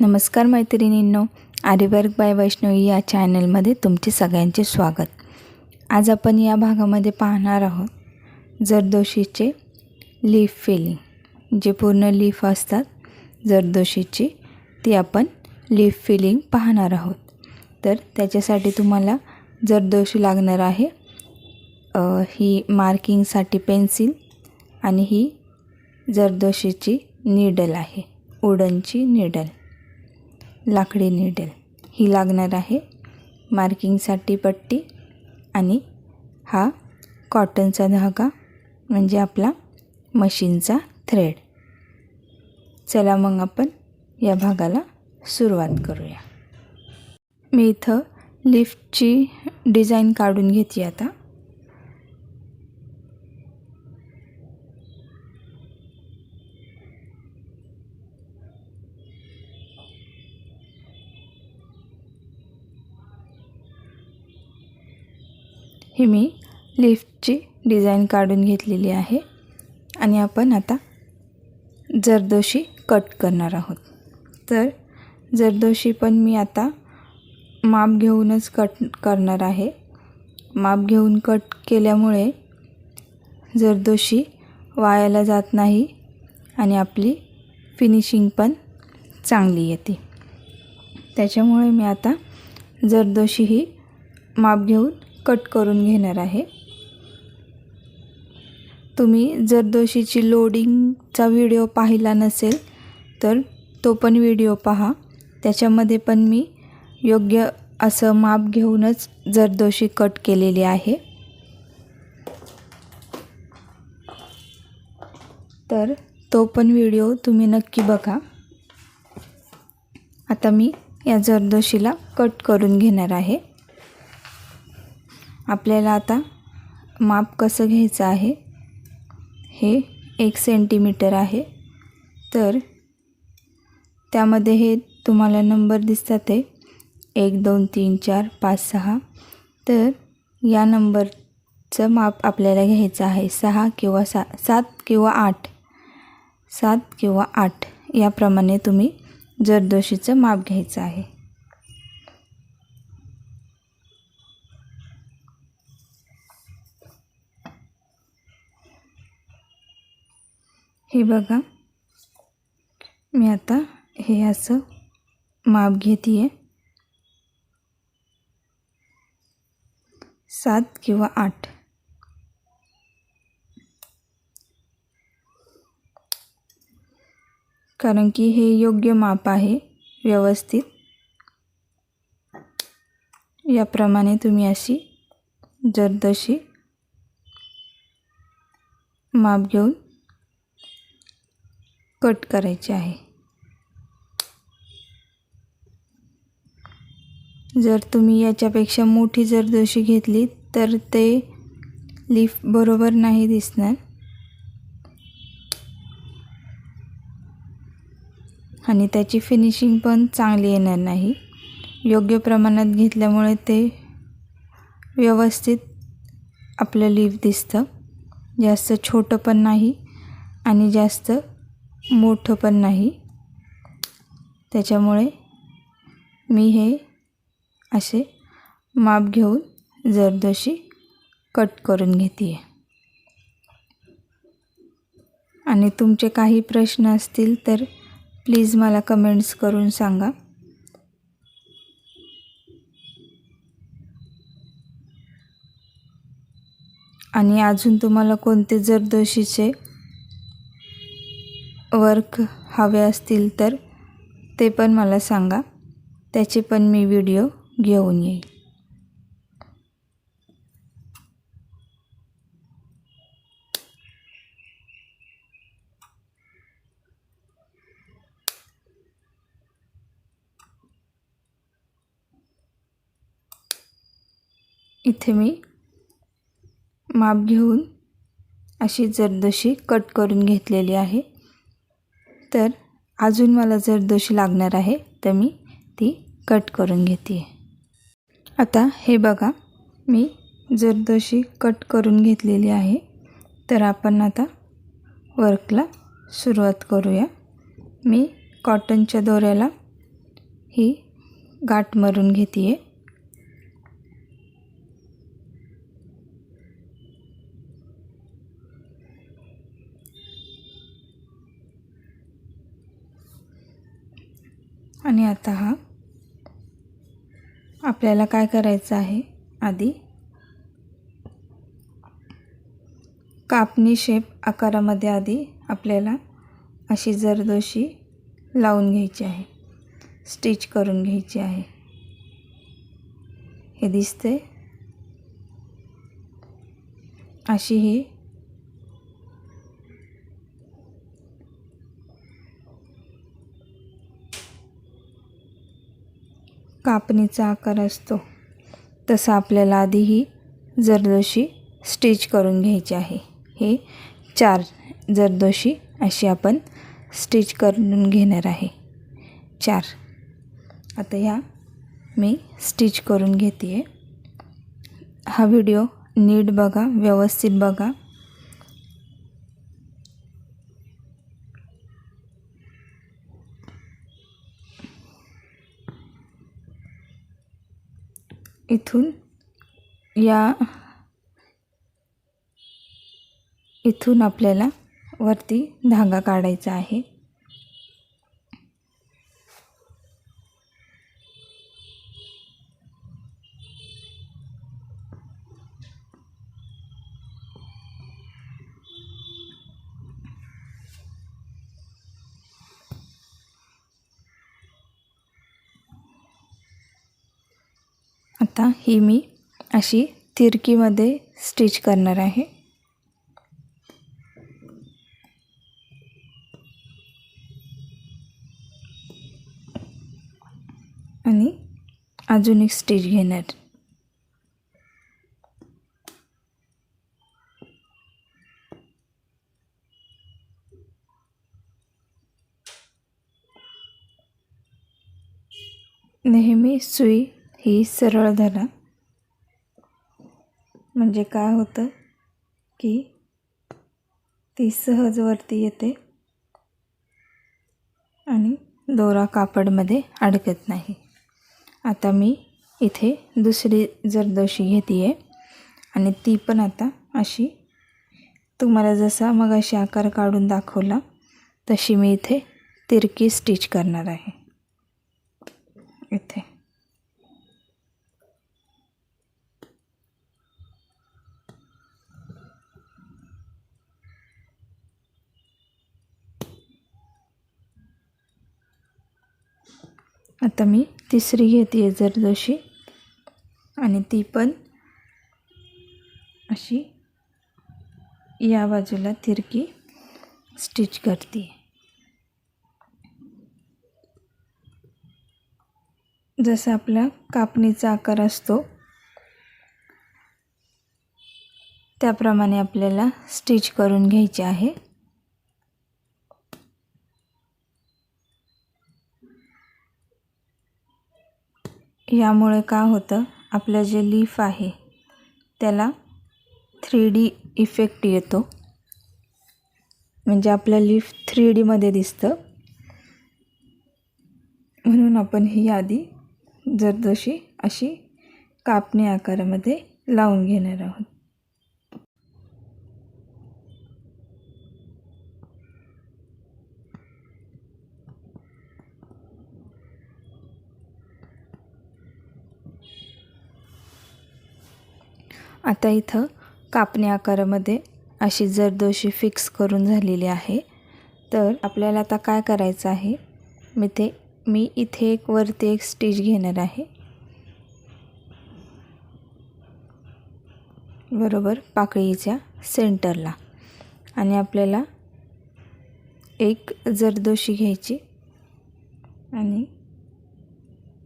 नमस्कार मैत्रिणींनो आर्यवर्ग बाय वैष्णवी या चॅनलमध्ये तुमचे सगळ्यांचे स्वागत. आज आपण या भागामध्ये पाहणार आहोत जरदोशीचे लीफ फिलिंग जे पूर्ण लीफ असतात जरदोशीची ती आपण लीफ फिलिंग पाहणार आहोत. तर त्याच्यासाठी तुम्हाला जरदोशी लागणार आहे ही मार्किंगसाठी पेन्सिल आणि ही जरदोशीची नीडल आहे उडनची निडल. लाकडी निडेल ही लागणार आहे मार्किंगसाठी पट्टी आणि हा कॉटनचा धागा म्हणजे आपला मशीनचा थ्रेड चला मग आपण या भागाला सुरुवात करूया. मी इथं लिफ्टची डिझाईन काढून घेते आता. ही मी लिफ्टची डिझाईन काढून घेतलेली आहे. आणि आपण आता जरदोशी कट करणार आहोत. तर जरदोशी पण मी आता माप घेऊनच कट करणार आहे. माप घेऊन कट केल्यामुळे जरदोशी वायाला जात नाही आणि आपली फिनिशिंग पण चांगली येते. त्याच्यामुळे मी आता जरदोशी ही माप घेऊन कट करून घेणार आहे. तुम्ही जरदोशीची लोडिंगचा व्हिडिओ पाहिला नसेल तर तो पण व्हिडिओ पहा. त्याच्यामध्ये पण मी योग्य असं माप घेऊनच जरदोशी कट केलेली आहे तर तो पण व्हिडिओ तुम्ही नक्की बघा. आता मी या जरदोशीला कट करून घेणार आहे. आपल्याला आता माप कसं घ्यायचं आहे? हे एक सेंटीमीटर आहे. तर त्यामध्ये हे तुम्हाला नंबर दिसतात आहे एक दोन तीन चार पाच सहा. तर या नंबरचं माप आपल्याला घ्यायचं आहे. सहा किंवा सा सात किंवा आठ. सात किंवा आठ याप्रमाणे तुम्ही जरदोशीचं माप घ्यायचं आहे. हे बघा. मी आता हे असं माप घेते आहे सात किंवा आठ. कारण की हे योग्य माप आहे व्यवस्थित. याप्रमाणे तुम्ही अशी जरदशी माप घेऊन कट करायचे आहे. जर तुम्ही याच्यापेक्षा मोठी जरदोशी घेतली तर ते लीफ बरोबर नाही दिसणार. आणि त्याची फिनिशिंग पण चांगली येणार नाही. योग्य प्रमाणात घेतल्यामुळे ते व्यवस्थित आपलं लीफ दिसतं. जास्त छोटं पण नाही आणि जास्त मोठं पण नाही. त्याच्यामुळे मी हे असे माप घेऊन जरदोशी कट करून घेते आणि तुमचे काही प्रश्न असतील तर प्लीज मला कमेंट्स करून सांगा. आणि अजून तुम्हाला कोणते जरदोशीचे वर्क हवे असतील तर ते पण मला सांगा. त्याचे पण मी व्हिडिओ घेऊन येईल. इथे मी माप घेऊन अशी जरदशी कट करून घेतलेली आहे. तर अजून मला जरदोशी लागणार आहे तर मी ती कट करून घेते आता हे बघा मी जरदोशी कट करून घेतलेली आहे तर आपण आता वर्कला सुरुवात करूया. मी कॉटनच्या दोऱ्याला ही गाठ मारून घेते आहे आणि आता हा. आपल्याला काय करायचं आहे? आधी कापणी शेप आकारामध्ये आधी आपल्याला अशी जरदोशी लावून घ्यायची आहे. स्टिच करून घ्यायची आहे. हे दिसते अशी ही कापणीचा आकार असतो. तसा आपल्याला आधी ही जरदोशी स्टिच करून घ्यायची आहे. हे चार जरदोशी अशी आपण स्टिच करून घेणार आहे. चार. आता ह्या मी स्टिच करून घेते आहे हा व्हिडिओ नीट बघा व्यवस्थित बघा. इथून या इथून आपल्याला वरती धागा काढायचा आहे. आता ही मी अशी तिरकीमध्ये स्टिच करणार आहे. आणि अजून एक स्टिच घेणार. नेहमी सुई ही सरळ धरा म्हणजे काय होतं की ती सहज वरती येते आणि दोरा कापडमध्ये अडकत नाही. आता मी इथे दुसरी जरदोशी घेते आहे आणि ती पण आता अशी. तुम्हाला जसा मग अशी आकार काढून दाखवला तशी मी इथे तिरकी स्टिच करणार आहे. इथे. आता मी तिसरी घेते आहे जरदोशी आणि ती पण अशी या बाजूला तिरकी स्टिच करते. जसा आपला कापणीचा आकार असतो त्याप्रमाणे आपल्याला स्टिच करून घ्यायची आहे. यामुळे काय होतं? आपलं जे लीफ आहे त्याला थ्री डी इफेक्ट येतो. म्हणजे आपलं लीफ थ्री डीमध्ये दिसतं. म्हणून आपण ही यादी जरदोशी अशी कापणी आकारामध्ये लावून घेणार आहोत. आता इथं कापणी आकारामध्ये अशी जरदोशी फिक्स करून झालेली आहे तर आपल्याला आता काय करायचं आहे? मी ते मी इथे एक वरती एक स्टिच घेणार आहे. बरोबर पाकळीच्या सेंटरला आणि आपल्याला एक जरदोशी घ्यायची आणि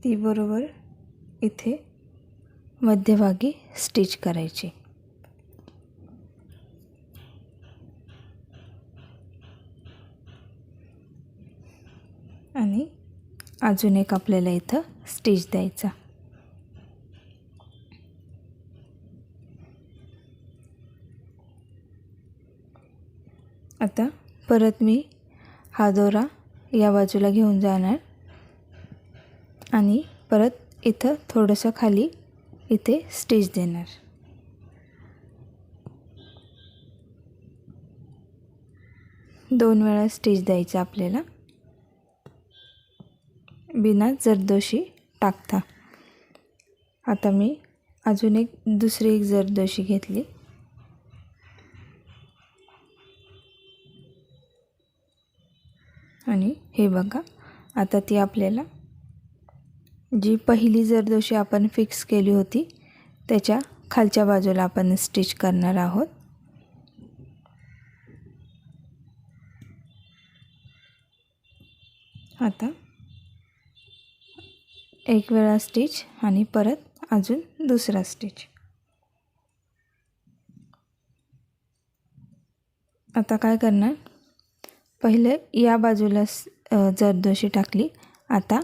ती बरोबर इथे मध्यभागी स्टिच करायची. आणि अजून एक आपल्याला इथं स्टिच द्यायचा. आता परत मी हा दोरा या बाजूला घेऊन जाणार. आणि परत इथं थोडंसं खाली इथे स्टिच देणार. दोन वेळा स्टिच द्यायचं आपल्याला. बिना जरदोशी टाकता. आता मी अजून एक दुसरी एक जरदोशी घेतली. आणि हे बघा आता ती आपल्याला जी पहिली जरदोशी आपण फिक्स केली होती त्याच्या खालच्या बाजूला आपण स्टिच करणार आहोत. आता एक वेळा स्टिच आणि परत अजून दुसरा स्टिच आता काय करणार? पहिले या बाजूला जरदोशी टाकली. आता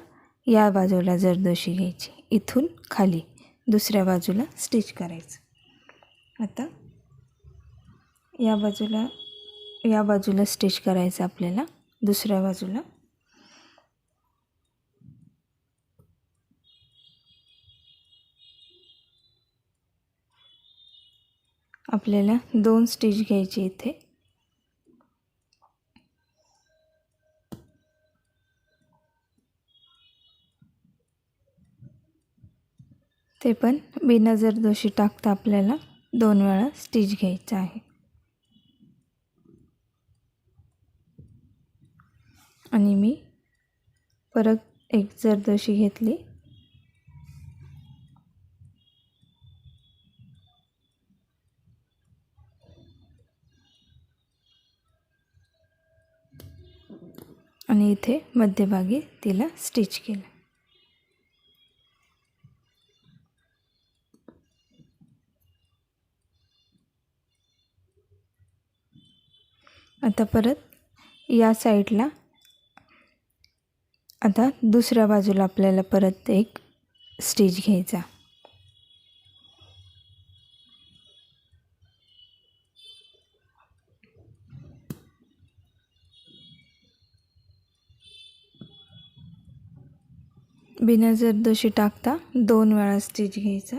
या बाजूला जरदोशी घ्यायची इथून खाली. दुसऱ्या बाजूला स्टिच करायचं. आता या बाजूला या बाजूला स्टिच करायचं आपल्याला. दुसऱ्या बाजूला आपल्याला दोन स्टिच घ्यायची इथे. ते पण बिनजरदोशी दोषी टाकता आपल्याला दोन वेळा स्टिच घ्यायचं आहे. आणि मी परत एक जरदोशी घेतली. आणि इथे मध्यभागी तिला स्टिच केलं. आता परत या साईडला. आता दुसऱ्या बाजूला आपल्याला परत एक स्टिच घ्यायचा. बिना जरदोशी टाकता दोन वेळा स्टिच घ्यायचा.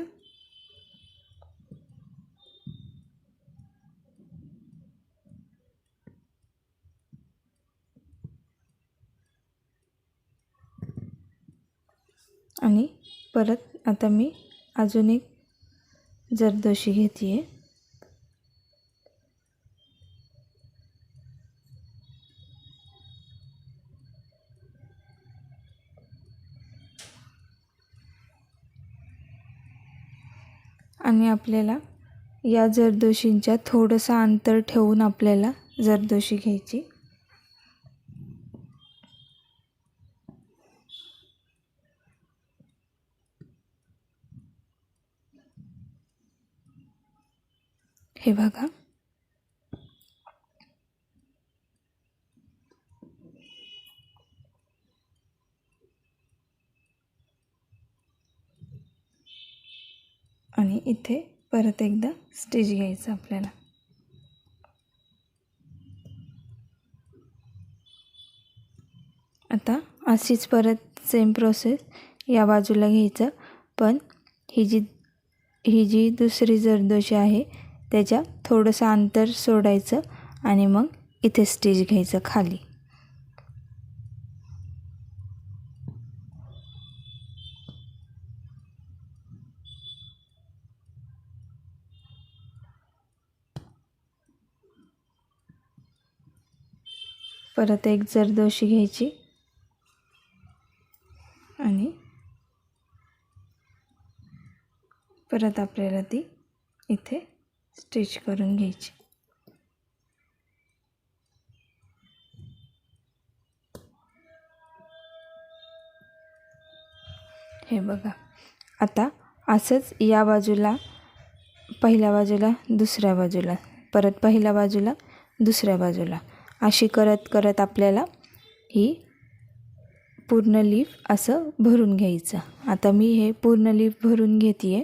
आणि परत आता मी अजून एक जरदोशी घेते आहे आणि आपल्याला या जरदोशींच्या थोडंसं अंतर ठेवून आपल्याला जरदोशी घ्यायची. हे बघा. आणि इथे परत एकदा स्टिच घ्यायचं आपल्याला. आता अशीच परत सेम प्रोसेस या बाजूला घ्यायचं. पण ही जी ही जी दुसरी जरदोशी आहे त्याच्या थोडंसं अंतर सोडायचं आणि मग इथे स्टिच घ्यायचं खाली. परत एक जरदोशी घ्यायची आणि परत आपल्याला ती इथे स्टिच करून घ्यायची. हे बघा. आता असंच या बाजूला पहिल्या बाजूला दुसऱ्या बाजूला परत पहिल्या बाजूला दुसऱ्या बाजूला. अशी करत करत आपल्याला ही पूर्ण लीफ असं भरून घ्यायचं. आता मी हे पूर्ण लीफ भरून घेते आहे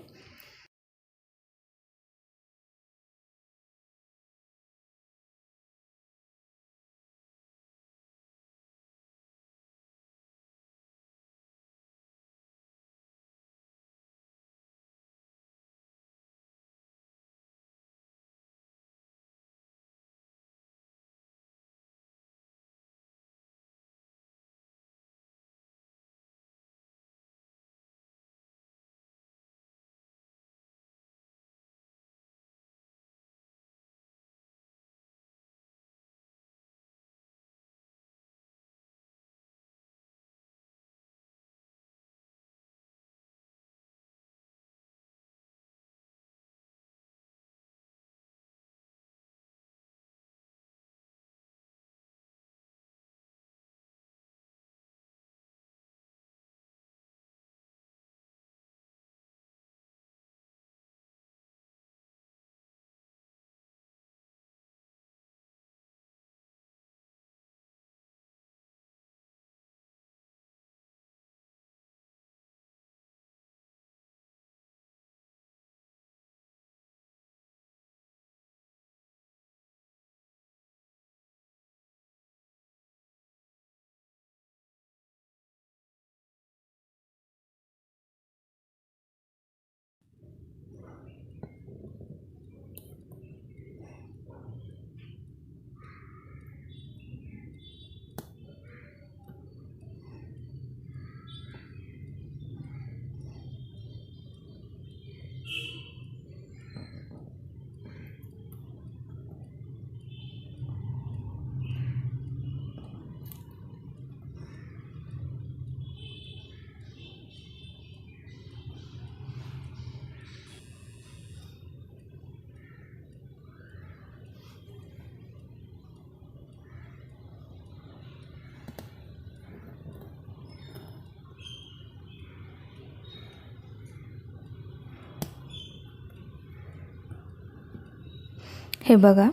हे बघा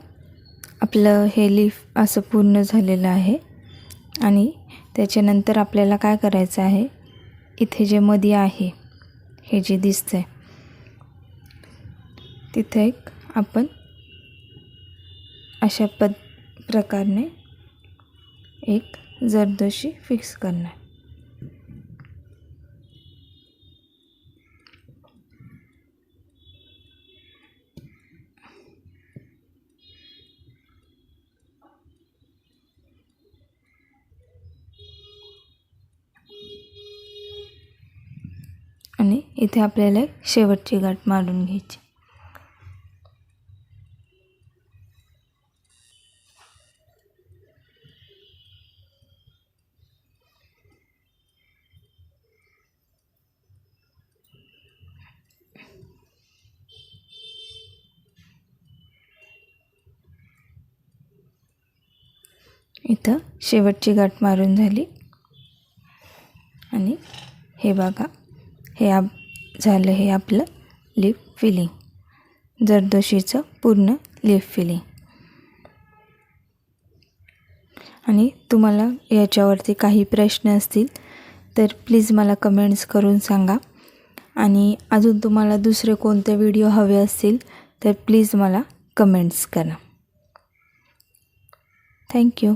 आपलं हे लीफ असं पूर्ण झालेलं आहे. आणि त्याच्यानंतर आपल्याला काय करायचं आहे? इथे जे मध्ये आहे हे जे दिसतं आहे तिथे एक आपण अशा पद प्रकारने एक जरदोशी फिक्स करणार आणि इथे आपल्याला एक शेवटची गाठ मारून घ्यायची. इथं शेवटची गाठ मारून झाली. आणि हे बघा हे आप झालं हे आपलं लिप फिलिंग जरदोशीचं पूर्ण लिप फिलिंग आणि तुम्हाला याच्यावरती काही प्रश्न असतील तर प्लीज मला कमेंट्स करून सांगा. आणि अजून तुम्हाला दुसरे कोणते व्हिडिओ हवे असतील तर प्लीज मला कमेंट्स करा. थँक्यू